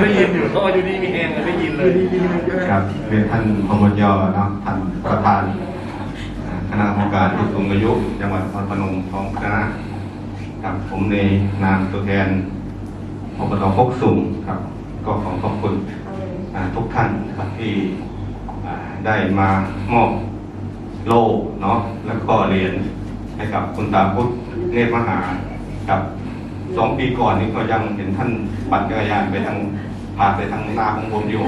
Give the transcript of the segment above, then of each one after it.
ได้ยินอยู่เขาอยู่ดีมีแหงได้ยินเลยครับเป็นท่านพมยเนาะท่านประธานอ่าคณะกรรมการผู้สูงอายุจังหวัดนครพนมของคณะครับผมในนามตัวแทนอบตพกสูงครับ ก็ขอขอบคุณอ่าทุกท่านครับที่อ่าได้มามอบโล่เนาะแล้วก็เหรียญให้กับคุณตาพุทธเนตรมหาครับ สองปีก่อนนี้ก็ยังเห็นท่านปั่นจักรยานไปทางพาไปทางหน้าของผมอยู่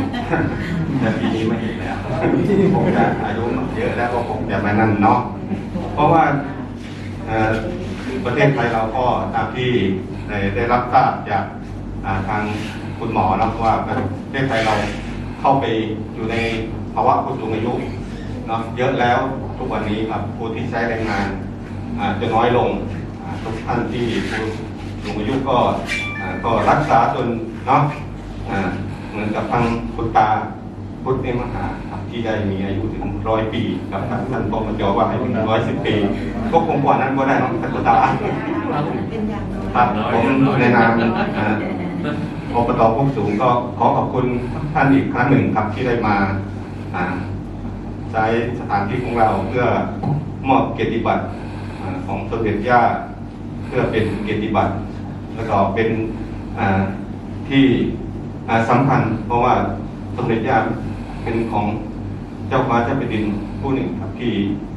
แต่ปีนี้ไม่เห็นแล้วผมจะอายุเยอะแล้วก็คงจะมานั่นเนาะเพราะว่าเอ่อประเทศไทยเราก็ตามที่ได้ได้รับทราบจากอ่าทางคุณหมอเนาะว่าประเทศไทยเราเข้าไปอยู่ในภาวะผู้สูงอายุเนาะเยอะแล้วทุกวันนี้ครับผู้ที่ใช้แรงงานอ่าจะน้อยลงอ่าทุกท่านที่ผู้ สูงอายุก็อ่าก็รักษาจนเนาะอ่าเหมือนกับทางคุณตาพุทธเนมหาครับที่ได้มีอายุถึงร้อยปีกับท่านท่านปมจว่าให้ถึงร้อยสิบปีก็คงกว่านั้นก็ได้เน้องท่านกุตาเป็นอย่างน้อยครับผมในนามอ่าอบตพวกสูงก็ขอขอบคุณท่านอีกครั้งหนึ่งครับที่ได้มาอ่าใช้สถานที่ของเราเพื่อมอบเกียรติบัตรอ่าของสมเด็จย่าเพื่อเป็นเกียรติบัตร แล้วก็เป็นที่สำคัญ เพราะว่าสมเด็จย่าเป็นของเจ้าฟ้าเจ้าแผ่นดินผู้หนึ่งครับ ที่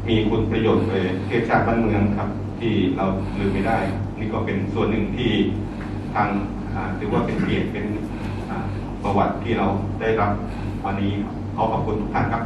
มีคุณประโยชน์ไปเทศชาติบ้านเมืองครับ ที่เราลืมไม่ได้ นี่ก็เป็นส่วนหนึ่งที่ทางถือว่าเป็นเกียรติเป็นประวัติที่เราได้รับวันนี้ขอขอบคุณทุกท่านครับ